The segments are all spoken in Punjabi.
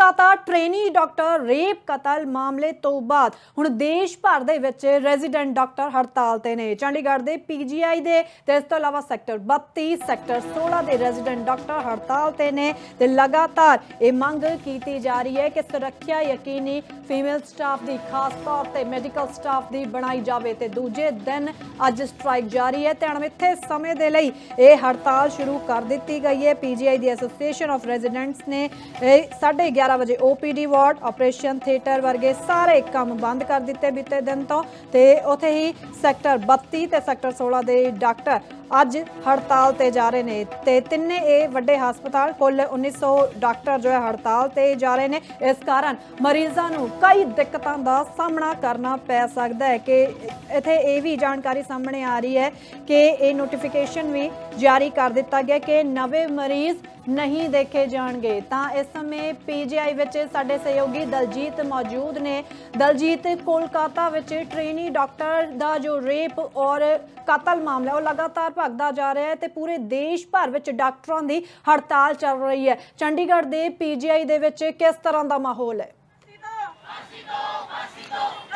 ਲਗਾਤਾਰ ਟ੍ਰੇਨੀ ਡਾਕਟਰ ਰੇਪ ਕਤਲ ਮਾਮਲੇ ਤੋਂ ਬਾਅਦ ਹੁਣ ਦੇਸ਼ ਭਰ ਦੇ ਵਿੱਚ ਰੈਜ਼ੀਡੈਂਟ ਡਾਕਟਰ ਹੜਤਾਲ ਤੇ ਨੇ। ਚੰਡੀਗੜ੍ਹ ਦੇ ਪੀਜੀਆਈ ਦੇ ਤੇ ਇਸ ਤੋਂ ਇਲਾਵਾ ਸੈਕਟਰ 32 ਸੈਕਟਰ 16 ਦੇ ਰੈਜ਼ੀਡੈਂਟ ਡਾਕਟਰ ਹੜਤਾਲ ਤੇ ਨੇ ਤੇ ਲਗਾਤਾਰ ਇਹ ਮੰਗ ਕੀਤੀ ਜਾ ਰਹੀ ਹੈ ਕਿ ਸੁਰੱਖਿਆ ਯਕੀਨੀ ਫੀਮੇਲ ਸਟਾਫ ਦੀ, ਖਾਸ ਤੌਰ ਤੇ ਮੈਡੀਕਲ ਸਟਾਫ ਦੀ ਬਣਾਈ ਜਾਵੇ ਤੇ ਦੂਜੇ ਦਿਨ ਅੱਜ ਸਟ੍ਰਾਈਕ ਜਾਰੀ ਹੈ। ਤੇ ਅਣਮਿੱਥੇ ਸਮੇਂ ਦੇ ਲਈ ਇਹ ਹੜਤਾਲ ਸ਼ੁਰੂ ਕਰ ਦਿੱਤੀ ਗਈ ਹੈ। ਪੀਜੀਆਈ ਦੀ ਐਸੋਸੀਏਸ਼ਨ ਆਫ ਰੈਜ਼ੀਡੈਂਟਸ ਨੇ 11:30 11 ਵਜੇ ਓਪੀਡੀ ਵਾਰਡ ਆਪਰੇਸ਼ਨ ਥੀਏਟਰ ਵਰਗੇ ਸਾਰੇ ਕੰਮ ਬੰਦ ਕਰ ਦਿੱਤੇ ਬੀਤੇ ਦਿਨ ਤੋਂ ਤੇ ਉਥੇ ਹੀ ਸੈਕਟਰ 32 ਤੇ ਸੈਕਟਰ 16 ਦੇ ਡਾਕਟਰ ਅੱਜ ਹੜਤਾਲ ਤੇ ਜਾ ਰਹੇ ਨੇ ਤੇ ਤਿੰਨੇ ਇਹ ਵੱਡੇ ਹਸਪਤਾਲ, ਕੁੱਲ 1900 ਡਾਕਟਰ ਜੋ ਹੈ ਹੜਤਾਲ ਤੇ ਜਾ ਰਹੇ ਨੇ। ਇਸ ਕਾਰਨ ਮਰੀਜ਼ਾਂ ਨੂੰ ਕਈ ਦਿੱਕਤਾਂ ਦਾ ਸਾਹਮਣਾ ਕਰਨਾ ਪੈ ਸਕਦਾ ਹੈ ਕਿ ਇੱਥੇ ਇਹ ਵੀ ਜਾਣਕਾਰੀ ਸਾਹਮਣੇ ਆ ਰਹੀ ਹੈ ਕਿ ਇਹ ਨੋਟੀਫਿਕੇਸ਼ਨ ਵੀ ਜਾਰੀ ਕਰ ਦਿੱਤਾ ਗਿਆ ਕਿ ਨਵੇਂ ਮਰੀਜ਼ ਨਹੀਂ ਦੇਖੇ ਜਾਣਗੇ। ਤਾਂ ਇਸ ਸਮੇਂ ਪੀ ਪੀਜੀਆਈ ਵਿੱਚ ਸਾਡੇ ਸਹਿਯੋਗੀ ਦਲਜੀਤ ਮੌਜੂਦ ਨੇ। ਦਲਜੀਤ, ਕੋਲਕਾਤਾ ਵਿੱਚ ਟ੍ਰੇਨੀ ਡਾਕਟਰ ਦਾ ਜੋ ਰੇਪ ਔਰ ਕਤਲ ਮਾਮਲਾ, ਉਹ ਲਗਾਤਾਰ ਭਗਦਾ ਜਾ ਰਿਹਾ ਹੈ ਤੇ ਪੂਰੇ ਦੇਸ਼ ਭਰ ਵਿੱਚ ਡਾਕਟਰਾਂ ਦੀ ਹੜਤਾਲ ਚੱਲ ਰਹੀ ਹੈ। ਚੰਡੀਗੜ੍ਹ ਦੇ ਪੀਜੀਆਈ ਦੇ ਵਿੱਚ ਕਿਸ ਤਰ੍ਹਾਂ ਦਾ ਮਾਹੌਲ ਹੈ?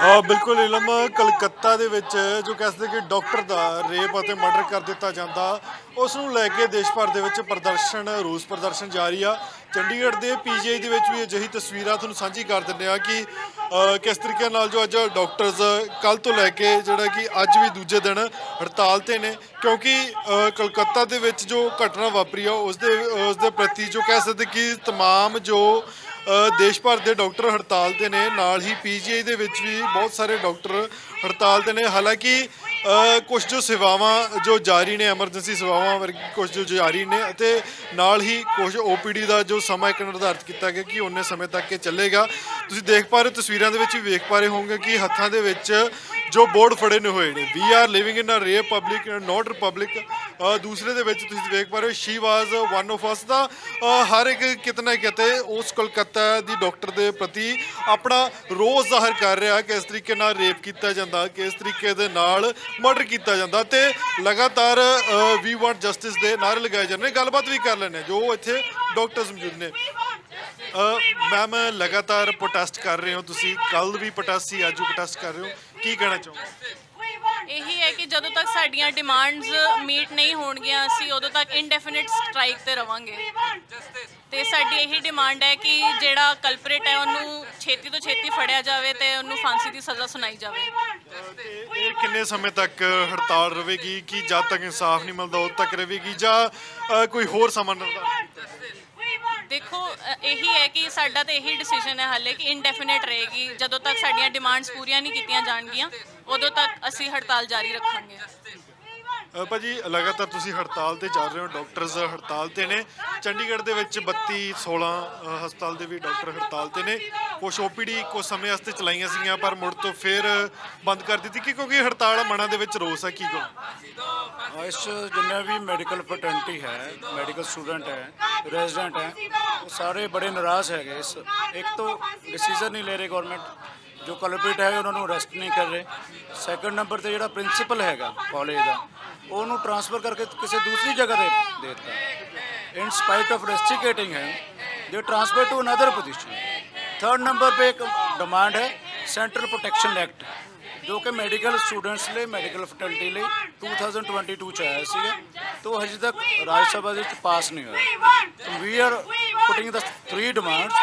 ਆ ਬਿਲਕੁਲ ਇਲਮ ਕਲਕੱਤਾ ਦੇ ਵਿੱਚ ਜੋ ਕਹਿੰਦੇ ਕਿ ਡਾਕਟਰ ਦਾ ਰੇਪ ਅਤੇ ਮਰਡਰ ਕਰ ਦਿੱਤਾ ਜਾਂਦਾ ਉਸ ਨੂੰ ਲੈ ਕੇ ਦੇਸ਼ ਭਰ ਦੇ ਵਿੱਚ ਪ੍ਰਦਰਸ਼ਨ ਰੋਸ ਪ੍ਰਦਰਸ਼ਨ ਜਾਰੀ ਆ ਚੰਡੀਗੜ੍ਹ ਦੇ ਪੀਜੀਆਈ ਦੇ ਵਿੱਚ ਵੀ ਅਜਿਹੀ ਤਸਵੀਰਾਂ ਤੁਹਾਨੂੰ ਸਾਂਝੀ ਕਰ ਦਿੰਦੇ ਆ ਕਿ ਅ, ਕਿਸ ਤਰੀਕੇ ਨਾਲ ਜੋ ਅੱਜ ਡਾਕਟਰਸ ਕੱਲ ਤੋਂ ਲੈ ਕੇ ਜਿਹੜਾ ਕਿ ਅੱਜ ਵੀ ਦੂਜੇ ਦਿਨ ਹੜਤਾਲ ਤੇ ਨੇ ਕਿਉਂਕਿ ਅ, ਕਲਕੱਤਾ ਦੇ ਵਿੱਚ ਜੋ ਘਟਨਾ ਵਾਪਰੀ ਆ ਉਸ ਦੇ ਉਸ ਦੇ ਪ੍ਰਤੀ ਜੋ ਕਹਿ ਸਕਦੇ ਕਿ तमाम ਜੋ ਅ, ਦੇਸ਼ ਭਰ ਦੇ ਡਾਕਟਰ ਹੜਤਾਲ ਤੇ ਨੇ, ਨਾਲ ਹੀ ਪੀਜੀਆਈ ਦੇ ਵਿੱਚ ਵੀ ਬਹੁਤ ਸਾਰੇ ਡਾਕਟਰ ਹੜਤਾਲ ਤੇ ਨੇ। ਹਾਲਾਂਕਿ ਕੁਝ ਜੋ ਸੇਵਾਵਾਂ ਜੋ ਜਾਰੀ ਨੇ, ਐਮਰਜੈਂਸੀ ਸੇਵਾਵਾਂ ਵਰਗੀ ਕੁਝ ਜੋ ਜਾਰੀ ਨੇ ਅਤੇ ਨਾਲ ਹੀ ਕੁਝ ਓਪੀਡੀ ਦਾ ਜੋ ਸਮਾਂ ਇੱਕ ਨਿਰਧਾਰਿਤ ਕੀਤਾ ਗਿਆ ਕਿ ਉਹਨੇ ਸਮੇਂ ਤੱਕ ਇਹ ਚੱਲੇਗਾ। ਤੁਸੀਂ ਦੇਖ ਪਾ ਰਹੇ ਹੋ, ਤਸਵੀਰਾਂ ਦੇ ਵਿੱਚ ਵੀ ਵੇਖ ਪਾ ਰਹੇ ਹੋਵੋਗੇ ਕਿ ਹੱਥਾਂ ਦੇ ਵਿੱਚ ਜੋ ਬੋਰਡ ਫੜੇ ਨੇ ਹੋਏ ਨੇ। ਵੀ ਆਰ ਲਿਵਿੰਗ ਇਨ ਅ ਰੇ ਪਬਲਿਕ ਨਾਟ ਰਿਪਬਲਿਕ ਦੂਸਰੇ ਦੇ ਵਿੱਚ ਤੁਸੀਂ ਵੇਖ ਪਾ ਰਹੇ ਹੋ she was one of us ਦਾ ਹਰ ਇੱਕ ਕਿਤੇ ਨਾ ਕਿਤੇ ਉਸ ਕੋਲਕਾਤਾ ਦੀ ਡਾਕਟਰ ਦੇ ਪ੍ਰਤੀ ਆਪਣਾ ਰੋਸ ਜ਼ਾਹਰ ਕਰ ਰਿਹਾ ਕਿ ਇਸ ਤਰੀਕੇ ਨਾਲ ਰੇਪ ਕੀਤਾ ਜਾਂਦਾ, ਕਿ ਇਸ ਤਰੀਕੇ ਦੇ ਨਾਲ ਮਰਡਰ ਕੀਤਾ ਜਾਂਦਾ ਤੇ ਲਗਾਤਾਰ ਵੀ ਵਾਂਟ ਜਸਟਿਸ ਦੇ ਨਾਰੇ ਲਗਾਏ ਜਾਂਦੇ ਨੇ। ਗੱਲਬਾਤ ਵੀ ਕਰ ਲੈਣੇ ਜੋ ਇੱਥੇ ਡਾਕਟਰਸ ਮੌਜੂਦ ਨੇ। ਮੈਮ ਲਗਾਤਾਰ ਪ੍ਰੋਟੈਸਟ ਕਰ ਰਹੇ ਹੋ ਤੁਸੀਂ। ਕੱਲ ਵੀ ਪ੍ਰੋਟੈਸਟ ਸੀ ਅੱਜ ਵੀ ਪ੍ਰੋਟੈਸਟ ਕਰ ਰਹੇ ਹੋ। ਕੀ ਕਹਿਣਾ ਚਾਹੋਗੇ? ਇਹੀ ਹੈ ਕਿ ਜਦੋਂ ਤੱਕ ਸਾਡੀਆਂ ਡਿਮਾਂਡਸ ਮੀਟ ਨਹੀਂ ਹੋਣਗੀਆਂ ਅਸੀਂ ਉਦੋਂ ਤੱਕ ਇਨਡੈਫੀਨਿਟ ਸਟ੍ਰਾਈਕ ਤੇ ਰਵਾਂਗੇ। ਤੇ ਸਾਡੀ ਇਹੀ ਡਿਮਾਂਡ ਹੈ ਕਿ ਜਿਹੜਾ ਕਲਪਰੇਟ ਹੈ ਉਹਨੂੰ ਛੇਤੀ ਤੋਂ ਛੇਤੀ ਫੜਿਆ ਜਾਵੇ ਤੇ ਉਹਨੂੰ ਫਾਂਸੀ ਦੀ ਸਜ਼ਾ ਸੁਣਾਈ ਜਾਵੇ। ਇਹ ਕਿੰਨੇ ਸਮੇਂ ਤੱਕ ਹੜਤਾਲ ਰਹੇਗੀ? ਕਿ ਜਦ ਤੱਕ ਇਨਸਾਫ ਨਹੀਂ ਮਿਲਦਾ ਉਦ ਤੱਕ ਰਹੇਗੀ? ਜਾਂ ਕੋਈ ਹੋਰ ਸਮਾਂ ਨਿਰਧਾਰਿਤ? ਦੇਖੋ ਅ, ਇਹੀ ਹੈ ਕਿ ਸਾਡਾ ਤਾਂ ਇਹੀ ਡਿਸੀਜਨ ਹੈ ਹਾਲੇ ਕਿ ਇਨਡੈਫੀਨਿਟ ਰਹੇਗੀ। ਜਦੋਂ ਤੱਕ ਸਾਡੀਆਂ ਡਿਮਾਂਡਸ ਪੂਰੀਆਂ ਨਹੀਂ ਕੀਤੀਆਂ ਜਾਣਗੀਆਂ ਉਦੋਂ ਤੱਕ ਅਸੀਂ ਹੜਤਾਲ ਜਾਰੀ ਰੱਖਾਂਗੇ। ਭਾਜੀ, ਲਗਾਤਾਰ ਤੁਸੀਂ ਹੜਤਾਲ ਤੇ ਚੱਲ ਰਹੇ ਹੋ, ਡਾਕਟਰਸ ਹੜਤਾਲ ਤੇ ਨੇ। ਚੰਡੀਗੜ੍ਹ ਦੇ ਵਿੱਚ 32 16 ਹਸਪਤਾਲ ਦੇ ਵੀ ਡਾਕਟਰ ਹੜਤਾਲ ਤੇ ਨੇ। ਕੁਝ ਓਪੀਡੀ ਕੁਝ ਸਮੇਂ ਵਾਸਤੇ ਚਲਾਈਆਂ ਸੀਗੀਆਂ, ਪਰ ਮੁੜ ਤੋਂ ਫਿਰ ਬੰਦ ਕਰ ਦਿੱਤੀ, ਕਿ ਕਿਉਂਕਿ ਹੜਤਾਲ ਮਨਾਂ ਦੇ ਵਿੱਚ ਰੋਸ ਹੈ, ਕੀ ਕਹੋ? ਇਸ 'ਚ ਜਿੰਨੇ ਵੀ ਮੈਡੀਕਲ ਫਰਟੈਂਟੀ ਹੈ, ਮੈਡੀਕਲ ਸਟੂਡੈਂਟ ਹੈ, ਰੈਜ਼ੀਡੈਂਟ ਹੈ, ਉਹ ਸਾਰੇ ਬੜੇ ਨਾਰਾਜ਼ ਹੈਗੇ ਇਸ। ਇੱਕ ਤੋਂ ਡਿਸੀਜਨ ਨਹੀਂ ਲੈ ਰਹੀ ਗਵਰਨਮੈਂਟ, ਜੋ ਕਲਪਰੇਟ ਹੈ, ਉਹਨਾਂ ਨੂੰ ਅਰੈਸਟ ਨਹੀਂ ਕਰ ਰਹੇ। ਸੈਕੰਡ ਨੰਬਰ ਤੇ ਜਿਹੜਾ ਪ੍ਰਿੰਸੀਪਲ ਹੈਗਾ, ਕਾਲਜ ਦਾ ਉਹਨੂੰ ਟ੍ਰਾਂਸਫਰ ਕਰਕੇ ਕਿਸੇ ਦੂਸਰੀ ਜਗ੍ਹਾ ਤੇ ਦੇ ਦਿੱਤਾ। ਇਨ ਸਪਾਈਟ ਆਫ ਰੈਸਟ੍ਰਿਕੇਟਿੰਗ ਹੈ the transfer to another position third number पे ਇੱਕ ਡਿਮਾਂਡ ਹੈ ਸੈਂਟਰਲ ਪ੍ਰੋਟੈਕਸ਼ਨ ਐਕਟ ਜੋ ਕਿ ਮੈਡੀਕਲ ਸਟੂਡੈਂਟਸ ਲਈ ਮੈਡੀਕਲ ਫੈਕਲਟੀ ਲਈ 2022 ਚ ਆਇਆ ਸੀਗਾ ਤੋਂ ਹਜੇ ਤੱਕ ਰਾਜ ਸਭਾ ਦੇ ਵਿੱਚ ਪਾਸ ਨਹੀਂ ਹੋਇਆ we are putting the three demands.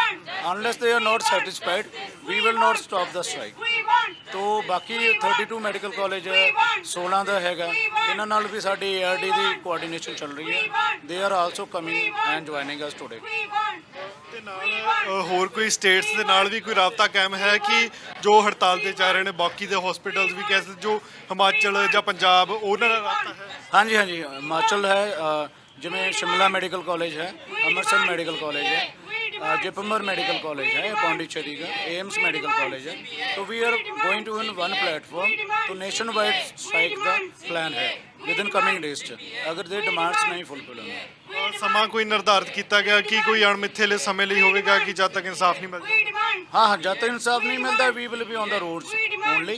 Unless they are not satisfied we will not stop the strike. ਤੋ ਬਾਕੀ 32 ਮੈਡੀਕਲ ਕਾਲਜ 16 ਦਾ ਹੈਗਾ। ਇਹਨਾਂ ਨਾਲ ਵੀ ਸਾਡੀ ਏਆਰਡੀ ਦੀ ਕੋਆਰਡੀਨੇਸ਼ਨ ਚੱਲ ਰਹੀ ਹੈ। They are also coming and joining us today ਤੇ ਨਾਲ ਹੋਰ ਕੋਈ ਸਟੇਟਸ ਦੇ ਨਾਲ ਵੀ ਕੋਈ ਰਾਬਤਾ ਕਾਇਮ ਹੈ ਕਿ ਜੋ ਹੜਤਾਲ ਤੇ ਚੱਲ ਰਹੇ ਨੇ ਬਾਕੀ ਦੇ ਹਸਪੀਟਲਸ ਵੀ ਕਹਿੰਦੇ ਜੋ ਹਿਮਾਚਲ ਜਾਂ ਪੰਜਾਬ ਉਹਨਾਂ ਨਾਲ ਰਾਬਤਾ ਹੈ? ਹਾਂਜੀ ਹਾਂਜੀ। ਹਿਮਾਚਲ ਹੈ ਜਿਵੇਂ ਸ਼ਿਮਲਾ ਮੈਡੀਕਲ ਕਾਲਜ ਹੈ ਅੰਮ੍ਰਿਤਸਰ ਮੈਡੀਕਲ ਕਾਲਜ ਹੈ। ਅ, ਜਿਪਮਰ ਮੈਡੀਕਲ ਕਾਲਜ ਹੈ ਪੌਂਡੀਚੇਰੀ का एम्स मेडिकल कॉलेज है तो we are going to in one platform तो नेशन वाइड स्ट्राइक का प्लान है विद इन कमिंग डेज च अगर दे डिमांड्स नहीं फुलफिल होंगे ਅ, ਸਮਾਂ ਕੋਈ ਨਿਰਧਾਰਿਤ ਕੀਤਾ ਗਿਆ ਕਿ ਕੋਈ ਅਣਮਿੱਥੇ ਸਮੇਂ ਲਈ ਹੋਵੇਗਾ ਕਿ ਜਦ ਤੱਕ ਇਨਸਾਫ ਨਹੀਂ ਮਿਲਦਾ हाँ हाँ जब तक इंसाफ नहीं मिलता we will be on the roads only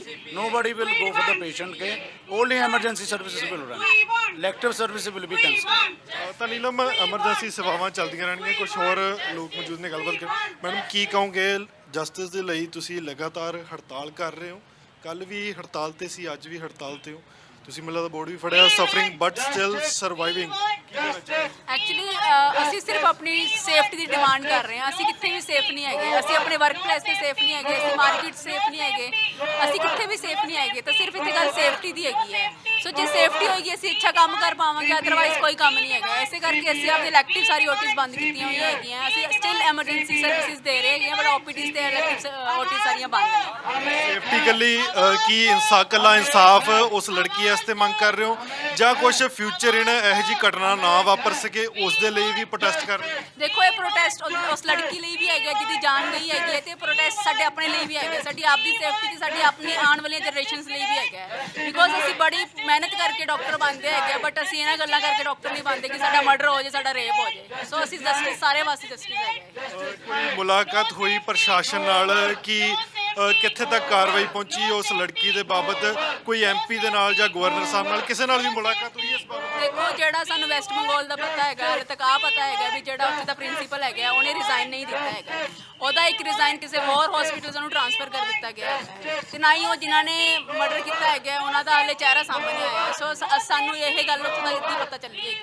nobody will go for the patient के only emergency services will elective service will be cancelled ਤਾਂ ਨੀਲਮ ਐਮਰਜੈਂਸੀ ਸੇਵਾਵਾਂ ਚੱਲਦੀਆਂ ਰਹਿਣਗੀਆਂ ਕੁਝ ਹੋਰ ਲੋਕ ਮੌਜੂਦ ਨੇ ਗੱਲਬਾਤ ਕਰ ਮੈਡਮ ਕੀ ਕਹੋਗੇ ਜਸਟਿਸ ਦੇ ਲਈ ਤੁਸੀਂ ਲਗਾਤਾਰ ਹੜਤਾਲ ਕਰ ਰਹੇ ਹੋ? ਕੱਲ ਵੀ ਹੜਤਾਲ ਤੇ ਸੀ ਅੱਜ ਵੀ ਹੜਤਾਲ ਤੇ ਹੋ। ਤੁਸੀਂ ਮਿਲਦਾ ਬੋਰਡ ਵੀ ਫੜਿਆ suffering but still surviving actually ਅਸੀਂ ਸਿਰਫ ਆਪਣੀ ਸੇਫਟੀ ਦੀ ਡਿਮਾਂਡ ਕਰ ਰਹੇ ਹਾਂ। ਅਸੀਂ ਕਿੱਥੇ ਵੀ ਸੇਫ ਨਹੀਂ ਹੈਗੇ। ਅਸੀਂ ਆਪਣੇ ਵਰਕ ਪਲੇਸ ਤੇ ਸੇਫ ਨਹੀਂ ਹੈਗੇ। ਅਸੀਂ ਮਾਰਕੀਟ ਸੇਫ ਨਹੀਂ ਹੈਗੇ। ਅਸੀਂ ਕਿੱਥੇ ਵੀ ਸੇਫ ਨਹੀਂ ਹੈਗੇ। ਤਾਂ ਸਿਰਫ ਇੱਥੇ ਗੱਲ ਸੇਫਟੀ ਦੀ ਹੈਗੀ ਹੈ। ਸੋ ਜੇ ਸੇਫਟੀ ਹੋਏਗੀ ਅਸੀਂ ਅੱਛਾ ਕੰਮ ਕਰ ਪਾਵਾਂਗੇ ਅਦਰਵਾਈਜ਼ ਕੋਈ ਕੰਮ ਨਹੀਂ ਹੈਗਾ। ਐਸੇ ਕਰਕੇ ਅਸੀਂ ਆਪਣੇ ਇਲੈਕਟਿਵ ਸਾਰੀ ਓਟੀਜ਼ ਬੰਦ ਕੀਤੀਆਂ ਹੋਈਆਂ ਹੈਗੀਆਂ। ਅਸੀਂ ਸਟਿਲ ਐਮਰਜੈਂਸੀ ਸਰਵਿਸਿਜ਼ ਦੇ ਰਹੇ ਹੈਗੇ ਹਾਂ ਬਟ ਓਪੀਡੀਜ਼ ਤੇ ਇਲੈਕਟਿਵ ਓਟੀ ਸਾਰੀਆਂ ਬੰਦ ਨੇ। ਸੇਫਟੀ ਕੱਲੀ ਕੀ ਇਨਸਾਫ ਕੱਲਾ ਇਨਸਾਫ ਉਸ ਲੜਕੀ ਵਾਸਤੇ ਮੰਗ ਕਰ ਰਹੇ ਹੋ? ਜਾਂ ਕੁਝ ਫਿਊਚਰ ਇਨ ਇਹੋ ਜੀ ਘਟਨਾ ਨਾ ਵਾਪਰ ਸਕੇ ਉਸ ਦੇ ਲਈ ਵੀ ਪ੍ਰੋਟੈਸਟ ਕਰ ਰਹੇ ਹੋ? ਦੇਖੋ ਇਹ ਪ੍ਰੋਟੈਸਟ ਉਸ ਲੜਕੀ ਲਈ ਵੀ ਹੈਗਾ ਜਿਹਦੀ ਜਾਨ ਗਈ ਹੈਗੀ ਹੈ ਤੇ ਪ੍ਰੋਟੈਸਟ ਸਾਡੇ ਆਪਣੇ ਲਈ ਵੀ ਹੈਗਾ ਸਾਡੀ ਆਪਦੀ ਸੇਫਟੀ ਤੇ ਸਾਡੀ ਆਪਣੀ ਆਉਣ ਵਾਲੀਆਂ ਜਨਰੇਸ਼ਨਸ ਲਈ ਵੀ ਹੈਗਾ ਬਿਕੋਜ਼ ਅਸੀਂ ਬੜੀ ਮਿਹਨਤ ਕਰਕੇ ਡਾਕਟਰ ਬਣਦੇ ਹੈਗੇ ਬਟ ਅਸੀਂ ਇਹਨਾਂ ਗੱਲਾਂ ਕਰਕੇ ਡਾਕਟਰ ਨਹੀਂ ਬਣਦੇ ਕਿ ਸਾਡਾ ਮਰਡਰ ਹੋ ਜਾਏ, ਸਾਡਾ ਰੇਪ ਹੋ ਜਾਏ। ਸੋ ਅਸੀਂ ਜਸਟਿਸ ਸਾਰੇ ਵਾਸਤੇ ਜਸਟਿਸ ਹੈਗੇ ਕੋਈ ਮੁਲਾਕਾਤ ਹੋਈ ਪ੍ਰਸ਼ਾਸਨ ਨਾਲ ਕਿ ਕਿੱਥੇ ਤੱਕ ਕਾਰਵਾਈ ਪਹੁੰਚੀ ਉਸ ਲੜਕੀ ਦੇ ਬਾਬਤ? ਕੋਈ ਐਮਪੀ ਦੇ ਨਾਲ ਜਾਂ ਗਵਰਨਰ ਸਾਹਿਬ ਨਾਲ? ਕਿਸੇ ਨਾਲ ਵੀ ਮੁਲਾਕਾਤ ਹੋਈ ਇਸ ਬਾਬਤ ਦੇਖੋ, ਜਿਹੜਾ ਸਾਨੂੰ ਵੈਸਟ ਬੰਗਾਲ ਦਾ ਪਤਾ ਹੈਗਾ, ਹਾਲੇ ਤੱਕ ਆ ਪਤਾ ਹੈਗਾ ਵੀ ਜਿਹੜਾ ਉੱਥੇ ਦਾ ਪ੍ਰਿੰਸੀਪਲ ਹੈਗਾ, ਉਹਨੇ ਰਿਜ਼ਾਈਨ ਨਹੀਂ ਦਿੱਤਾ ਹੈਗਾ। ਉਹਦਾ ਇੱਕ ਰਿਜ਼ਾਈਨ ਕਿਸੇ ਹੋਰ ਹਸਪੀਟਲ ਨੂੰ ਟ੍ਰਾਂਸਫਰ ਕਰ ਦਿੱਤਾ ਗਿਆ ਹੈ। ਤੇ ਨਾ ਹੀ ਉਹ ਜਿਨ੍ਹਾਂ ਨੇ ਮਰਡਰ ਕੀਤਾ ਹੈਗਾ, ਉਹਨਾਂ ਦਾ ਹਾਲੇ ਚਿਹਰਾ ਸਾਹਮਣੇ ਆਇਆ ਸੋ ਸ- ਸਾਨੂੰ ਇਹ ਗੱਲ ਉੱਥੋਂ ਦਾ ਇੱਦੀ ਪਤਾ ਚੱਲੀ ਹੈਗੀ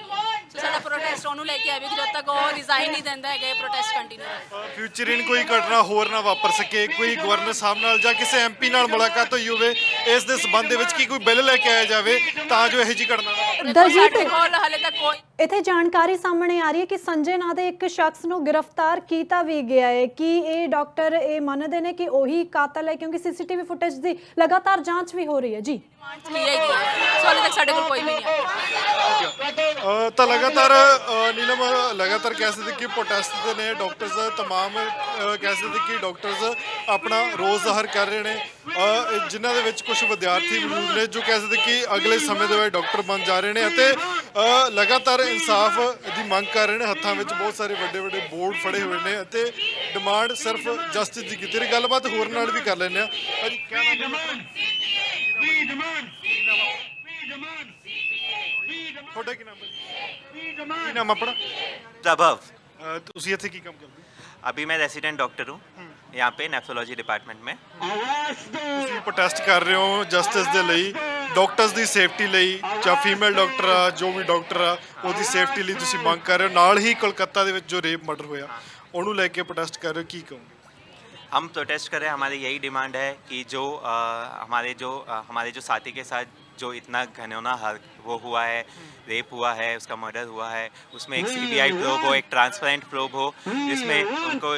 ਸੋ ਸਾਡਾ ਪ੍ਰੋਟੈਸਟ ਉਹਨੂੰ ਲੈ ਕੇ ਆਵੇ ਕਿ ਜਦ ਤੱਕ ਉਹ ਰਿਜ਼ਾਈਨ ਨਹੀਂ ਦਿੰਦਾ ਹੈਗਾ, ਇਹ ਪ੍ਰੋਟੈਸਟ ਕੰਟੀਨਿਊ ਰਹੇ ਫਿਊਚਰ ਇਨ ਕੋਈ ਘਟਨਾ ਹੋਰ ਨਾ ਵਾਪਰ ਸਕੇ, ਕੋਈ ਗਵਰਨਰ ਸਾਹਿਬ ਨਾਲ ਜਾਂ ਕਿਸੇ ਐਮਪੀ ਨਾਲ ਮੁਲਾਕਾਤ ਹੋਈ ਹੋਵੇ, ਇਸ ਦੇ ਸਬੰਧ ਦੇ ਵਿੱਚ ਕੀ ਕੋਈ ਬਿੱਲ ਲੈ ਕੇ ਆਇਆ ਜਾਵੇ, ਤਾਂ ਜੋ ਇਹੋ ਜੀ ਘਟਨਾ ਨਾ ਵਾਪਰੇ ਦਲਜੀਤ ਸਾਡੇ ਕੋਲ ਹਾਲੇ ਤੱਕ ਕੋਈ ਇੱਥੇ ਜਾਣਕਾਰੀ ਸਾਹਮਣੇ ਆ ਰਹੀ ਹੈ ਕਿ ਸੰਜੇ ਨਾਂ ਦੇ ਇੱਕ ਸ਼ਖਸ ਨੂੰ ਗ੍ਰਿਫਤਾਰ ਕੀਤਾ ਵੀ ਗਿਆ ਹੈ। ਕਿ ਇਹ ਡਾਕਟਰ ਇਹ ਮੰਨਦੇ ਨੇ ਕਿ ਉਹੀ ਕਾਤਲ ਹੈ? ਕਿਉਂਕਿ ਸੀਸੀਟੀਵੀ ਫੁਟੇਜ ਦੀ ਲਗਾਤਾਰ ਜਾਂਚ ਵੀ ਹੋ ਰਹੀ ਹੈ। ਜੀ। ਕੀ ਹੈਗੀ ਹੈ ਸੋ ਹਾਲੇ ਤੱਕ ਸਾਡੇ ਕੋਲ ਕੋਈ ਵੀ ਨਹੀਂ ਆਇਆ। ਅ, ਤਾਂ ਲਗਾਤਾਰ ਅ, ਨੀਲਮ ਲਗਾਤਾਰ ਕਹਿ ਸਕਦੇ ਕਿ ਪ੍ਰੋਟੈਸਟ ਦੇ ਨੇ। ਡਾਕਟਰਸ ਤਮਾਮ ਅ, ਕਹਿ ਸਕਦੇ ਕਿ ਡਾਕਟਰਸ ਆਪਣਾ ਰੋਜ਼ ਜ਼ਾਹਰ ਕਰ ਰਹੇ ਨੇ। ਜਿਨ੍ਹਾਂ ਦੇ ਵਿੱਚ ਕੁਝ ਵਿਦਿਆਰਥੀ ਮੌਜੂਦ ਨੇ ਜੋ ਕਹਿ ਸਕਦੇ ਕਿ ਅਗਲੇ ਸਮੇਂ ਦੇ ਵਿੱਚ ਡਾਕਟਰ ਬਣ ਜਾ ਰਹੇ ਨੇ ਅਤੇ ਅ, ਲਗਾਤਾਰ ਇਨਸਾਫ ਦੀ ਮੰਗ ਕਰ ਰਹੇ ਨੇ ਹੱਥਾਂ ਵਿੱਚ ਬਹੁਤ ਸਾਰੇ ਵੱਡੇ ਵੱਡੇ ਬੋਰਡ ਫੜੇ ਹੋਏ ਨੇ ਅਤੇ ਡਿਮਾਂਡ ਸਿਰਫ ਜਸਟਿਸ ਦੀ ਕੀਤੀ ਰਹੀ ਗੱਲਬਾਤ ਹੋਰ ਨਾਲ ਵੀ ਕਰ ਲੈਂਦੇ ਆ ਭਾਜੀ ਕਹਿਣਾ ਤੁਹਾਡਾ ਕੀ ਨਾਮ ਹੈ ਕੀ ਨਾਮ ਆਪਣਾ प्रभव ਅਹ ਤੁਸੀਂ ਇੱਥੇ ਕੀ ਕੰਮ ਕਰਦੇ ਹੋ अभी मैं रेसिडेंट डॉक्टर हूँ यहाँ पे नेफ्रोलॉजी डिपार्टमेंट में ਤੁਸੀਂ ਪ੍ਰੋਟੈਸਟ ਕਰ ਰਹੇ ਹੋ ਜਸਟਿਸ ਦੇ ਲਈ ਡਾਕਟਰਸ ਦੀ ਸੇਫਟੀ ਲਈ ਜਾਂ ਫੀਮੇਲ ਡਾਕਟਰ ਆ ਜੋ ਵੀ ਡਾਕਟਰ ਆ ਉਹਦੀ ਸੇਫਟੀ ਲਈ ਤੁਸੀਂ ਮੰਗ ਕਰ ਰਹੇ ਹੋ ਨਾਲ ਹੀ ਕੋਲਕਾਤਾ ਦੇ ਵਿੱਚ ਜੋ ਰੇਪ ਮਰਡਰ ਹੋਇਆ ਉਹਨੂੰ ਲੈ ਕੇ ਪ੍ਰੋਟੈਸਟ ਕਰ ਰਹੇ ਹੋ ਕੀ ਕਹੋਗੇ हम प्रोटेस्ट कर रहे हैं हमारी यही डिमांड है कि जो अ, हमारे जो अ, हमारे जो साथी के साथ जो इतना घनौना हर वो हुआ है रेप हुआ है उसका मर्डर हुआ है उसमें एक सीबीआई प्रोब हो एक ट्रांसपेरेंट प्रोब हो जिसमें उनको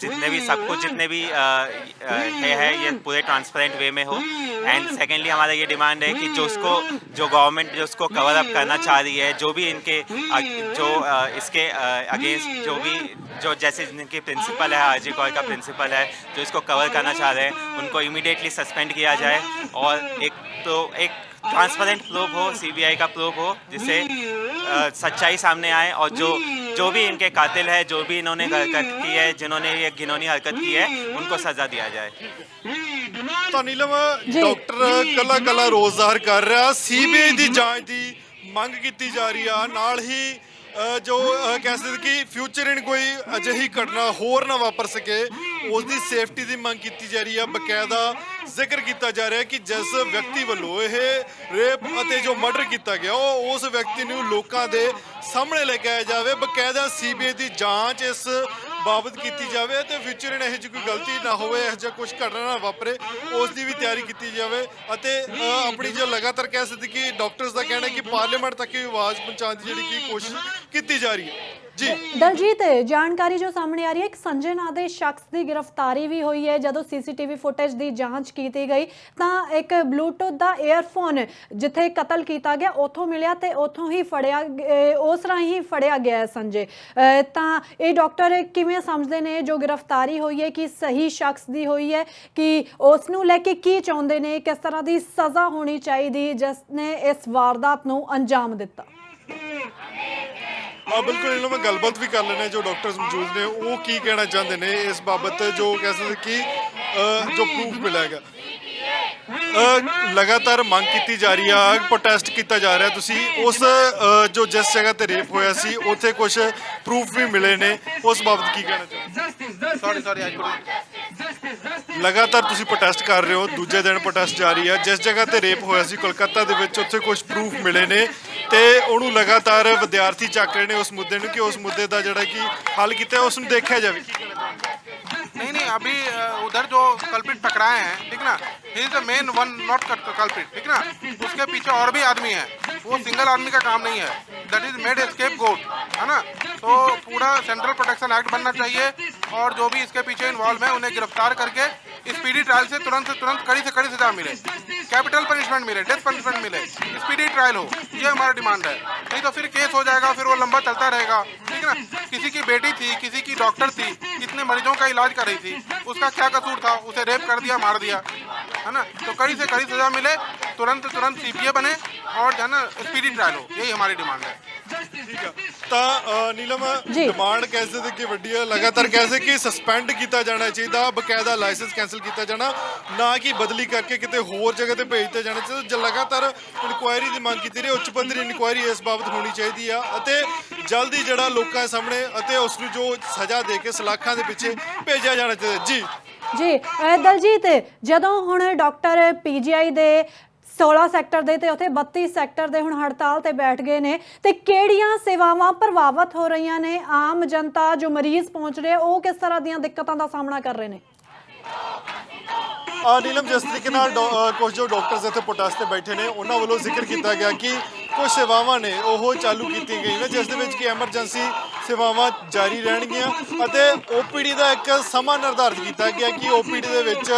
जितने भी सब कुछ जितने भी है है ये पूरे ट्रांसपेरेंट वे में हो। एंड सेकेंडली हमारा ये डिमांड है कि जो उसको जो गवर्नमेंट जो उसको कवर अप करना चाह रही है जो भी इनके जो इसके अगेंस्ट जो भी जो जैसे जिनके प्रिंसिपल है आरजी कौर का प्रिंसिपल है जो इसको कवर करना चाह रहे हैं उनको इमीडिएटली सस्पेंड किया जाए और एक तो एक ट्रांसपेरेंट प्रूफ हो सीबीआई का प्रूफ हो जिससे अ, सच्चाई सामने आए और जो जो भी इनके कातिल है जो भी इन्होंने हरकत की है जिन्होंने ये घिनौनी हरकत की है उनको सज़ा दिया जाए ਤਾਂ ਨੀਲਮ ਡਾਕਟਰ ਕੱਲਾ ਕੱਲਾ ਰੋਜ਼ ਜ਼ਾਹਰ ਕਰ ਰਿਹਾ ਸੀਬੀਆਈ ਦੀ ਜਾਂਚ ਦੀ ਮੰਗ ਕੀਤੀ ਜਾ ਰਹੀ ਆ ਨਾਲ ਹੀ ਅ, ਜੋ ਕਹਿ ਸਕਦੇ ਕਿ ਫਿਊਚਰ ਇਨ ਕੋਈ ਅਜਿਹੀ ਘਟਨਾ ਹੋਰ ਨਾ ਵਾਪਰ ਸਕੇ ਉਸ ਦੀ ਸੇਫਟੀ ਦੀ ਮੰਗ ਕੀਤੀ ਜਾ ਰਹੀ ਹੈ ਬਕਾਇਦਾ ਜ਼ਿਕਰ ਕੀਤਾ ਜਾ ਰਿਹਾ ਕਿ ਜਿਸ ਵਿਅਕਤੀ ਵੱਲੋਂ ਇਹ ਰੇਪ ਅਤੇ ਜੋ ਮਰਡਰ ਕੀਤਾ ਗਿਆ, ਉਹ ਉਸ ਵਿਅਕਤੀ ਨੂੰ ਲੋਕਾਂ ਦੇ ਸਾਹਮਣੇ ਲੈ ਕੇ ਆਇਆ ਜਾਵੇ। ਬਕਾਇਦਾ ਸੀਬੀਆਈ ਦੀ ਜਾਂਚ ਇਸ ਬਾਬਤ ਕੀਤੀ ਜਾਵੇ ਤੇ ਫਿਊਚਰ ਇਨ ਇਹੋ ਜਿਹੀ ਕੋਈ ਗਲਤੀ ਨਾ ਹੋਵੇ, ਇਹੋ ਜਿਹਾ ਕੁਝ ਘਟਨਾ ਨਾ ਵਾਪਰੇ, ਉਸ ਦੀ ਵੀ ਤਿਆਰੀ ਕੀਤੀ ਜਾਵੇ ਅਤੇ ਆਪਣੀ ਜੋ ਲਗਾਤਾਰ ਕਹਿ ਸਕਦੇ ਕਿ ਡਾਕਟਰਸ ਦਾ ਕਹਿਣਾ ਕਿ ਪਾਰਲੀਮੈਂਟ ਤੱਕ ਵੀ ਆਵਾਜ਼ ਪਹੁੰਚਾਉਣ ਦੀ ਜਿਹੜੀ ਕਿ ਕੋਸ਼ਿਸ਼ ਕੀਤੀ ਜਾ ਰਹੀ ਹੈ। ਜੀ। ਦਲਜੀਤ, ਜਾਣਕਾਰੀ ਜੋ ਸਾਹਮਣੇ ਆ ਰਹੀ ਹੈ, ਇੱਕ ਸੰਜੇ ਨਾਂ ਦੇ ਸ਼ਖਸ ਦੀ ਗ੍ਰਿਫਤਾਰੀ ਵੀ ਹੋਈ ਹੈ। ਜਦੋਂ ਸੀਸੀਟੀਵੀ ਫੁਟੇਜ ਦੀ ਜਾਂਚ ਕੀਤੀ ਗਈ, ਤਾਂ ਇੱਕ ਬਲੂਟੁੱਥ ਦਾ 에ਅਰਫੋਨ ਜਿੱਥੇ ਕਤਲ ਕੀਤਾ ਗਿਆ, ਉੱਥੋਂ ਮਿਲਿਆ ਤੇ ਉੱਥੋਂ ਹੀ ਫੜਿਆ ਗ- ਉਸ ਰਾਹੀਂ ਹੀ ਫੜਿਆ ਗਿਆ ਹੈ ਸੰਜੇ। ਅਹ, ਤਾਂ ਇਹ ਡਾਕਟਰ ਕਿਵੇਂ ਸਮਝਦੇ ਨੇ ਜੋ ਗ੍ਰਿਫਤਾਰੀ ਹੋਈ ਹੈ, ਕਿ ਸਹੀ ਸ਼ਖਸ ਦੀ ਹੋਈ ਹੈ, ਕਿ ਉਸ ਨੂੰ ਲੈ ਕੇ ਕੀ ਚਾਹੁੰਦੇ ਨੇ, ਕਿਸ ਤਰ੍ਹਾਂ ਦੀ ਸਜ਼ਾ ਹੋਣੀ ਚਾਹੀਦੀ, ਜਿਸ ਨੇ ਇਸ ਵਾਰਦਾਤ ਨੂੰ ਅੰਜਾਮ ਦਿੱਤਾ? ਆ ਬਿਲਕੁਲ ਇਹਨਾਂ ਨਾਲ ਗੱਲਬਾਤ ਵੀ ਕਰ ਲੈਣੇ ਜੋ ਡਾਕਟਰਸ ਮੌਜੂਦ ਨੇ ਉਹ ਕੀ ਕਹਿਣਾ ਚਾਹੁੰਦੇ ਨੇ ਇਸ ਬਾਬਤ ਜੋ ਕਹਿ ਸਕਦੇ ਕਿ ਜੋ ਪ੍ਰੂਫ ਮਿਲਿਆ ਹੈਗਾ। ਅ, ਲਗਾਤਾਰ ਮੰਗ ਕੀਤੀ ਜਾ ਰਹੀ ਆ ਪ੍ਰੋਟੈਸਟ ਕੀਤਾ ਜਾ ਰਿਹਾ। ਤੁਸੀਂ ਉਸ ਜੋ ਜਿਸ ਜਗ੍ਹਾ ਤੇ ਰੇਪ ਹੋਇਆ ਸੀ ਉੱਥੇ ਕੁਝ ਪ੍ਰੂਫ ਵੀ ਮਿਲੇ ਨੇ। ਉਸ ਬਾਬਤ ਕੀ ਕਹਿਣਾ ਚਾਹੁੰਦੇ? ਸੌਰੀ ਸੌਰੀ ਅੱਜ ਲਗਾਤਾਰ ਤੁਸੀਂ ਪ੍ਰੋਟੈਸਟ ਕਰ ਰਹੇ ਹੋ ਦੂਜੇ ਦਿਨ ਪ੍ਰੋਟੈਸਟ ਜਾਰੀ ਹੈ ਜਿਸ ਜਗ੍ਹਾ ਤੇ ਰੇਪ ਹੋਇਆ ਸੀ ਕੋਲਕਾਤਾ ਦੇ ਵਿੱਚ ਉੱਥੇ ਕੁਝ ਪ੍ਰੂਫ ਮਿਲੇ ਨੇ। ਤੇ ਉਹਨੂੰ ਲਗਾਤਾਰ ਵਿਦਿਆਰਥੀ ਚੱਕ ਰਹੇ ਨੇ ਉਸ ਮੁੱਦੇ ਨੂੰ ਕਿ ਉਸ ਮੁੱਦੇ ਦਾ ਜਿਹੜਾ ਕਿ ਹੱਲ ਕੀਤਾ ਉਸ ਨੂੰ ਦੇਖਿਆ ਜਾਵੇ ਕੀ ਕਹਿਣਾ ਚਾਹੁੰਦੇ नहीं नहीं अभी अ, उधर जो कल्पित पकड़ाए हैं ठीक ना he is the main one not culprit ठीक ना उसके पीछे और भी आदमी है वो सिंगल आदमी का काम नहीं है that is made scapegoat है ना तो पूरा सेंट्रल प्रोटेक्शन एक्ट बनना चाहिए और जो भी इसके पीछे इन्वॉल्व है उन्हें गिरफ्तार करके स्पीडी ट्रायल से तुरंत से तुरंत कड़ी से कड़ी सजा मिले कैपिटल पनिशमेंट मिले, डेथ पनिशमेंट मिले स्पीडी ट्रायल हो, ये हमारा डिमांड है। नहीं तो फिर केस हो जाएगा, फिर वो लंबा चलता रहेगा, ठीक है ना? किसी की बेटी थी, किसी की डॉक्टर थी इतने मरीजों का इलाज कर रही थी, उसका क्या कसूर था? उसे रेप कर दिया, मार दिया, है ना? तो कड़ी से कड़ी सजा मिले तुरंत तुरंत सीपीए बने और जो है ना स्पीडी ट्रायल हो, यही हमारी डिमांड है। ਠੀਕ ਆ। ਤਾਂ ਅ, ਨੀਲਮ ਜੀ। ਡਿਮਾਂਡ ਕੈਸੇ ਦੇ ਕਿ ਵੱਡੀ ਹੈ? ਲਗਾਤਾਰ ਕੈਸੇ ਕਿ ਸਸਪੈਂਡ ਕੀਤਾ ਜਾਣਾ ਚਾਹੀਦਾ ਬਕਾਇਦਾ ਲਾਇਸੈਂਸ ਕੈਨਸਲ ਕੀਤਾ ਜਾਣਾ ਨਾ ਕਿ ਬਦਲੀ ਕਰਕੇ ਕਿਤੇ ਹੋਰ ਜਗ੍ਹਾ ਤੇ ਭੇਜ ਦਿੱਤਾ ਜਾਣਾ ਚਾਹੀਦਾ? ਜ- ਲਗਾਤਾਰ ਇਨਕੁਆਇਰੀ ਦੀ ਮੰਗ ਕੀਤੀ ਰਹੀ ਉੱਚ ਪੱਧਰੀ ਇਨਕੁਆਇਰੀ ਇਸ ਬਾਬਤ ਹੋਣੀ ਚਾਹੀਦੀ ਆ। ਅਤੇ ਜਲਦੀ ਜਿਹੜਾ ਲੋਕਾਂ ਦੇ ਸਾਹਮਣੇ ਅਤੇ ਉਸ ਨੂੰ ਜੋ ਸਜ਼ਾ ਦੇ ਕੇ ਸਲਾਖਾਂ ਦੇ ਪਿੱਛੇ ਭੇਜਿਆ ਜਾਣਾ ਚਾਹੀਦਾ। ਜੀ। ਜੀ ਅਹ ਦਲਜੀਤ ਜਦੋਂ ਹੁਣ ਡਾਕਟਰ ਪੀਜੀਆਈ ਦੇ 16 ਸੈਕਟਰ ਦੇ ਤੇ ਉੱਥੇ 32 ਸੈਕਟਰ ਦੇ ਹੁਣ ਹੜਤਾਲ ਤੇ ਬੈਠ ਗਏ ਨੇ। ਤੇ ਕਿਹੜੀਆਂ ਸੇਵਾਵਾਂ ਪ੍ਰਭਾਵਿਤ ਹੋ ਰਹੀਆਂ ਨੇ? ਆਮ ਜਨਤਾ ਜੋ ਮਰੀਜ਼ ਪਹੁੰਚ ਰਹੇ, ਉਹ ਕਿਸ ਤਰ੍ਹਾਂ ਦੀਆਂ ਦਿੱਕਤਾਂ ਦਾ ਸਾਹਮਣਾ ਕਰ ਰਹੇ ਨੇ? ਆ ਨੀਲਮ, ਜਿਸ ਤਰੀਕੇ ਨਾਲ ਕੁਝ ਜੋ ਡਾਕਟਰਸ ਇੱਥੇ ਪ੍ਰੋਟੈਸਟ ਤੇ ਬੈਠੇ ਨੇ, ਉਹਨਾਂ ਵੱਲੋਂ ਜ਼ਿਕਰ ਕੀਤਾ ਗਿਆ ਕਿ ਕੁਝ ਸੇਵਾਵਾਂ ਨੇ, ਉਹ ਚਾਲੂ ਕੀਤੀਆਂ ਗਈਆਂ ਨੇ, ਜਿਸ ਦੇ ਵਿੱਚ ਕਿ ਐਮਰਜੈਂਸੀ ਸੇਵਾਵਾਂ ਜਾਰੀ ਰਹਿਣਗੀਆਂ ਅਤੇ ਓਪੀਡੀ ਦਾ ਇੱਕ ਸਮਾਂ ਨਿਰਧਾਰਿਤ ਕੀਤਾ ਗਿਆ ਕਿ ਓਪੀਡੀ ਦੇ ਵਿੱਚ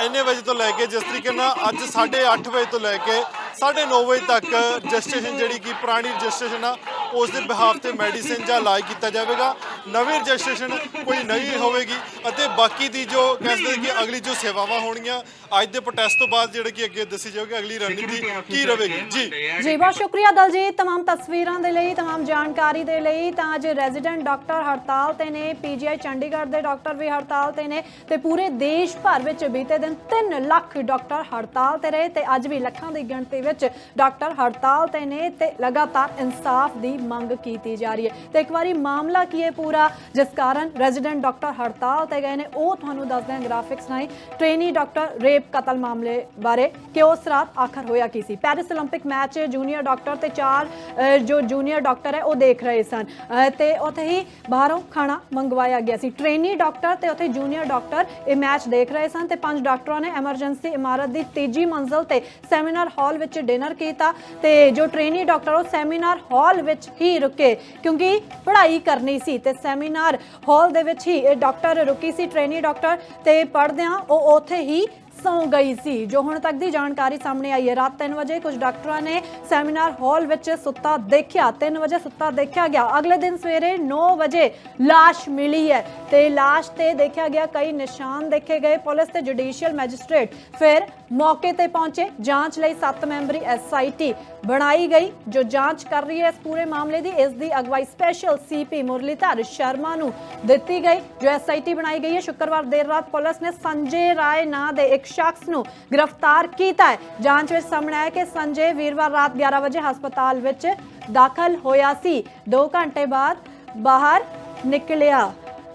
ਇੰਨੇ ਵਜੇ ਤੋਂ ਲੈ ਕੇ ਜਿਸ ਤਰੀਕੇ ਨਾਲ ਅੱਜ 8:30 ਵਜੇ ਤੋਂ ਲੈ ਕੇ 9:30 ਵਜੇ ਤੱਕ ਰਜਿਸਟ੍ਰੇਸ਼ਨ ਜਿਹੜੀ ਕਿ ਪੁਰਾਣੀ ਰਜਿਸਟ੍ਰੇਸ਼ਨ ਆ ਉਸ ਦੇ ਬਿਹਾਫ ਤੇ ਮੈਡੀਸਿਨ ਜਾਂ ਇਲਾਜ ਕੀਤਾ ਜਾਵੇਗਾ ਨਵੀਂ ਰਜਿਸਟ੍ਰੇਸ਼ਨ ਕੋਈ ਨਹੀਂ ਹੋਵੇਗੀ ਅਤੇ ਬਾਕੀ ਦੀ ਜੋ ਕਹਿੰਦੇ ਕਿ ਅਗਲੀ ਜੋ ਸੇਵਾਵਾਂ ਹੋਣਗੀਆਂ ਅੱਜ ਦੇ ਪ੍ਰੋਟੈਸਟ ਤੋਂ ਬਾਅਦ ਜਿਹੜੇ ਕਿ ਅੱਗੇ ਦੱਸੀ ਜਾਊਗੀ ਅਗਲੀ ਰਣਨੀਤੀ ਕੀ ਰਹੇਗੀ ਜੀ ਜੀ ਬਹੁਤ ਸ਼ੁਕਰੀਆ ਦਲਜੀਤ तमाम ਤਸਵੀਰਾਂ ਦੇ ਲਈ तमाम ਜਾਣਕਾਰੀ ਦੇ ਲਈ ਤਾਂ ਅੱਜ ਰੈਜ਼ੀਡੈਂਟ ਡਾਕਟਰ ਹੜਤਾਲ ਤੇ ਨੇ ਪੀਜੀਆਈ ਚੰਡੀਗੜ੍ਹ ਦੇ ਡਾਕਟਰ ਵੀ ਹੜਤਾਲ ਤੇ ਨੇ ਤੇ ਪੂਰੇ ਦੇਸ਼ ਭਰ ਵਿੱਚ ਬੀਤੇ ਦਿਨ 3 ਲੱਖ ਡਾਕਟਰ ਹੜਤਾਲ ਤੇ ਰਹੇ ਤੇ ਅੱਜ ਵੀ ਲੱਖਾਂ ਦੀ ਗਿਣਤੀ ਵਿੱਚ ਡਾਕਟਰ ਹੜਤਾਲ ਤੇ ਨੇ ਤੇ ਲਗਾਤਾਰ ਇਨਸਾਫ ਦੀ ਮੰਗ ਕੀਤੀ ਜਾ ਰਹੀ ਹੈ ਤੇ ਇੱਕ ਵਾਰੀ ਮਾਮਲਾ ਕੀ ਹੈ ਪੂਰਾ ਜਿਸ ਕਾਰਨ ਰੈਜ਼ੀਡੈਂਟ ਡਾਕਟਰ ਹੜਤਾਲ ਤੇ ਗਏ ਨੇ ਉਹ ਤੁਹਾਨੂੰ ਦੱਸਦੇ ਹਾਂ ਗ੍ਰਾਫਿਕਸ ਨਾਲ ਟ੍ਰੇਨੀ ਡਾਕਟਰ ਰੇਪ ਕਤਲ ਮਾਮਲੇ ਬਾਰੇ ਕਿ ਉਸ ਰਾਤ ਆਖਰ ਹੋਇਆ ਕੀ ਸੀ ਪੈਰਿਸ 올림픽 ਮੈਚ ਜੂਨੀਅਰ ਡਾਕਟਰ ਤੇ ਚਾਰ ਅ, ਜੋ ਜੂਨੀਅਰ ਡਾਕਟਰ ਹੈ ਉਹ ਦੇਖ ਰਹੇ ਸਨ ਅ, ਤੇ ਉੱਥੇ ਹੀ ਬਾਹਰੋਂ ਖਾਣਾ ਮੰਗਵਾਇਆ ਗਿਆ ਸੀ ਟ੍ਰੇਨੀ ਡਾਕਟਰ ਤੇ ਉੱਥੇ ਜੂਨੀਅਰ ਡਾਕਟਰ ਇਹ ਮੈਚ ਦੇਖ ਰਹੇ ਸਨ ਤੇ ਪੰਜ ਡਾਕਟਰਾਂ ਨੇ ਐਮਰਜੈਂਸੀ ਇਮਾਰਤ ਦੀ ਤੀਜੀ ਮੰਜ਼ਲ ਤੇ ਸੈਮੀਨਾਰ ਹਾਲ ਵਿੱਚ ਡਿਨਰ ਕੀਤਾ ਤੇ ਜੋ ਟ੍ਰੇਨੀ ਡਾਕਟਰ ਉਹ ਸੈਮੀਨਾਰ ਹਾਲ ਵਿੱਚ ਹੀ ਰੁਕੇ ਕਿਉਂਕਿ ਪੜ੍ਹਾਈ ਕਰਨੀ ਸੀ ਤੇ ਸੈਮੀਨਾਰ ਹਾਲ ਦੇ ਵਿੱਚ ਹੀ ਇਹ ਡਾਕਟਰ ਰੁਕੀ ਸੀ ਟ੍ਰੇਨੀ ਡਾਕਟਰ ਤੇ ਪੜ੍ਹਦਿਆਂ ਉਹ ਉੱਥੇ ਹੀ ਸੌਂ ਗਈ ਸੀ ਜੋ ਹੁਣ ਤੱਕ ਦੀ ਜਾਣਕਾਰੀ ਸਾਹਮਣੇ ਆਈ ਹੈ ਰਾਤ 3 ਵਜੇ ਕੁਝ ਡਾਕਟਰਾਂ ਨੇ ਸੈਮੀਨਾਰ ਹਾਲ ਵਿੱਚ ਸੁੱਤਾ ਦੇਖਿਆ 3 ਵਜੇ ਸੁੱਤਾ ਦੇਖਿਆ ਗਿਆ ਅਗਲੇ ਦਿਨ ਸਵੇਰੇ 9 ਵਜੇ লাশ ਮਿਲੀ ਹੈ ਤੇ লাশ ਤੇ ਦੇਖਿਆ ਗਿਆ ਕਈ ਨਿਸ਼ਾਨ ਦੇਖੇ ਗਏ ਪੁਲਿਸ ਤੇ ਜੁਡੀਸ਼ੀਅਲ ਮੈਜਿਸਟ੍ਰੇਟ ਫਿਰ ਮੌਕੇ ਤੇ ਪਹੁੰਚੇ ਜਾਂਚ ਲਈ 7 ਮੈਂਬਰੀ ਐਸਆਈਟੀ ਬਣਾਈ ਗਈ, ਜੋ ਜਾਂਚ ਕਰ ਰਹੀ ਹੈ ਇਸ ਪੂਰੇ ਮਾਮਲੇ ਦੀ। ਇਸ ਦੀ ਅਗਵਾਈ ਸਪੈਸ਼ਲ ਸੀਪੀ ਮੁਰਲੀਧਰ ਸ਼ਰਮਾ ਨੂੰ ਦਿੱਤੀ ਗਈ, ਜੋ ਐਸਆਈਟੀ ਬਣਾਈ ਗਈ ਹੈ। ਸ਼ੁੱਕਰਵਾਰ ਦੇਰ ਰਾਤ ਪੁਲਿਸ ਨੇ ਸੰਜੇ ਰਾਏ ਨਾਂ ਦੇ ਇੱਕ ਸ਼ਖਸ ਨੂੰ ਗ੍ਰਿਫਤਾਰ ਕੀਤਾ ਹੈ। ਜਾਂਚ ਵਿੱਚ ਸਾਹਮਣੇ ਆਇਆ ਕਿ ਸੰਜੇ ਵੀਰਵਾਰ ਰਾਤ 11 ਵਜੇ ਹਸਪਤਾਲ ਵਿੱਚ ਦਾਖਲ ਹੋਇਆ ਸੀ। 2 ਘੰਟੇ ਬਾਅਦ ਬਾਹਰ ਨਿਕਲਿਆ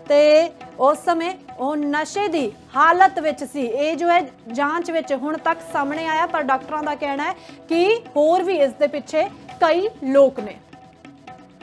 ਤੇ ਉਸ ਸਮੇਂ ਉਹ ਨਸ਼ੇ ਦੀ ਹਾਲਤ ਵਿੱਚ ਸੀ। ਇਹ ਜੋ ਹੈ, ਜਾਂਚ ਵਿੱਚ ਹੁਣ ਤੱਕ ਸਾਹਮਣੇ ਆਇਆ, ਪਰ ਡਾਕਟਰਾਂ ਦਾ ਕਹਿਣਾ ਹੈ ਕਿ ਹੋਰ ਵੀ ਇਸ ਦੇ ਪਿੱਛੇ ਕਈ ਲੋਕ ਨੇ।